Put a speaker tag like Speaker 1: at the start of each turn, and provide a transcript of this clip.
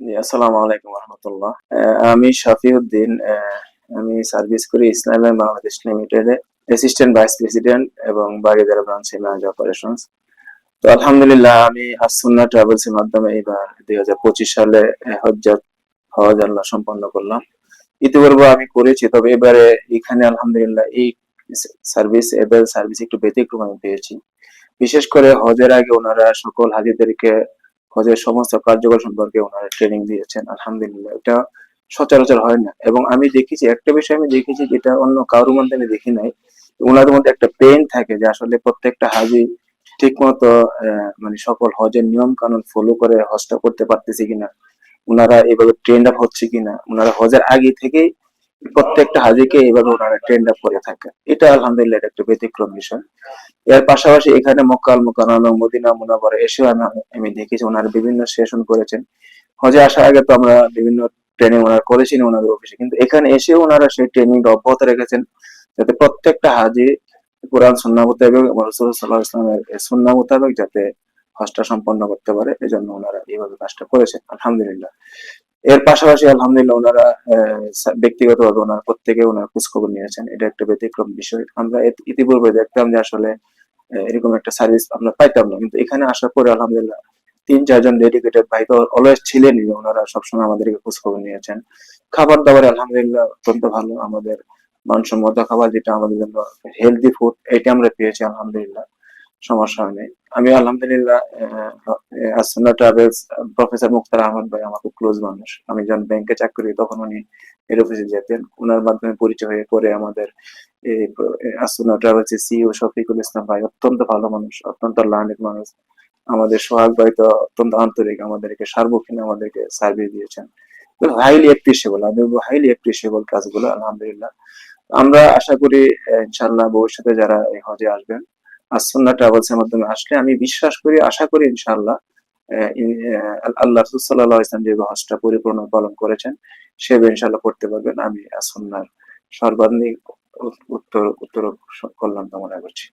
Speaker 1: আসসালামু আলাইকুম রহমতুল্লাহ। আমি শাফিউদ্দিন আমি সার্ভিস করি ইসলামিক বাংলাদেশ লিমিটেডে অ্যাসিস্ট্যান্ট ভাইস প্রেসিডেন্ট এবং বাগেদারা ব্রাঞ্চে ম্যানেজার অপারেশনস তো আলহামদুলিল্লাহ, আমি আসুন্না ট্রাভেলস এর মাধ্যমে এইবার দুই হাজার পঁচিশ সালে হজ্জাত, হজ আল্লাহ সম্পন্ন করলাম। ইতিপূর্বে আমি করেছি, তবে এবারে এখানে আলহামদুলিল্লাহ এই সার্ভিস এবার সার্ভিস একটু ব্যতিক্রম আমি পেয়েছি। বিশেষ করে হজের আগে ওনারা সকল হাজিদেরকে হজের সমস্ত কার্যকর সম্পর্কে ওনারা ট্রেনিং দিয়েছেন, আলহামদুলিল্লাহ। এটা সচরাচর হয় না। এবং আমি দেখেছি, একটা বিষয় আমি দেখেছি যেটা অন্য কারোর মধ্যে আমি দেখি নাই, ওনাদের মধ্যে একটা পেন থাকে যে আসলে প্রত্যেকটা হাজি ঠিক মতো মানে সকল হজের নিয়ম কানুন ফলো করে হজটা করতে পারতেছে কিনা, ওনারা এভাবে ট্রেন্ড আপ হচ্ছে কিনা, ওনারা হজের আগে থেকেই প্রত্যেকটা হাজিকে এইভাবে ওনারা ট্রেন্ড আপ করে থাকে এটা আলহামদুলিল্লাহ একটা ব্যতিক্রম বিষয়। এর পাশাপাশি এখানে মক্কাল এবং মদিনা মুনাওয়ারা এসেও আমি আমি দেখেছি ওনারা বিভিন্ন সেশন করেছেন। হজে আসার আগে তো আমরা বিভিন্ন ট্রেনিং ওনারা করেছিলেন ওনাদের অফিসে কিন্তু এখানে এসেও ওনারা সেই ট্রেনিং অব্যাহত রেখেছেন যাতে প্রত্যেকটা হাজি কোরআন সুন্না মোতাবেক এবং রাসূল সাল্লাল্লাহু আলাইহি ওয়াসাল্লামের সুন্না মোতাবেক যাতে হজটা সম্পন্ন করতে পারে। এজন্য ওনারা এইভাবে কাজটা করেছেন। আলহামদুলিল্লাহ। এর পাশাপাশি আলহামদুলিল্লাহ ওনারা ব্যক্তিগতভাবে ওনার প্রত্যেকে ওনার খোঁজখবর নিয়েছেন। এটা একটা ব্যতিক্রম বিষয়। আমরা ইতিপূর্বে দেখতাম যে আসলে এরকম একটা সার্ভিস আমরা পাইতাম না। কিন্তু এখানে আসার পরে আলহামদুলিল্লাহ তিন, চারজন ডেডিকেটেড ভাই তো অলওয়েজ ছিলেনই ওনারা সবসময় আমাদেরকে খোঁজখবর নিয়েছেন। খাবার দাবার আলহামদুলিল্লাহ অত্যন্ত ভালো। আমাদের মানসম্মত খাবার যেটা আমাদের জন্য হেলদি ফুড এটা আমরা পেয়েছি আলহামদুলিল্লাহ। সমস্যা হয়নি আমি আলহামদুলিল্লাহ আসনা ট্রাভেলস প্রফেসর মুক্তার আহমদ ভাই আমার খুব ক্লোজ মানুষ। আমি যখন ব্যাংকে চাকরি তখন উনি এর অফিসে যেতেন ওনার মাধ্যমে পরিচয় হয়ে পরে আমাদের আসনা ট্রাভেলস এর সিইও শফিকুল ইসলাম ভাই অত্যন্ত ভালো মানুষ, অত্যন্ত লার্নেড মানুষ। আমাদের সোহাগ ভাই তো অত্যন্ত আন্তরিক, আমাদেরকে সার্বক্ষীণ আমাদেরকে সার্ভিস দিয়েছেন। হাইলি অ্যাপ্রিসিয়েবল আমি হাইলি অ্যাপ্রিসিয়েবল কাজগুলো, আলহামদুলিল্লাহ। আমরা আশা করি ইনশাল্লাহ ভবিষ্যতে যারা এই হজে আসবেন আসন্না ট্রাভেলসের মাধ্যমে আসলে আমি বিশ্বাস করি, আশা করি ইনশাআল্লাহ আল্লাহ রসুল সাল্লাহ ইসলাম যে হজটা পরিপূর্ণ পালন করেছেন, সে ইনশাল্লাহ করতে পারবেন। আমি আসন্নার সর্বাধিক উত্তর উত্তর কল্যাণ কামনা করছি।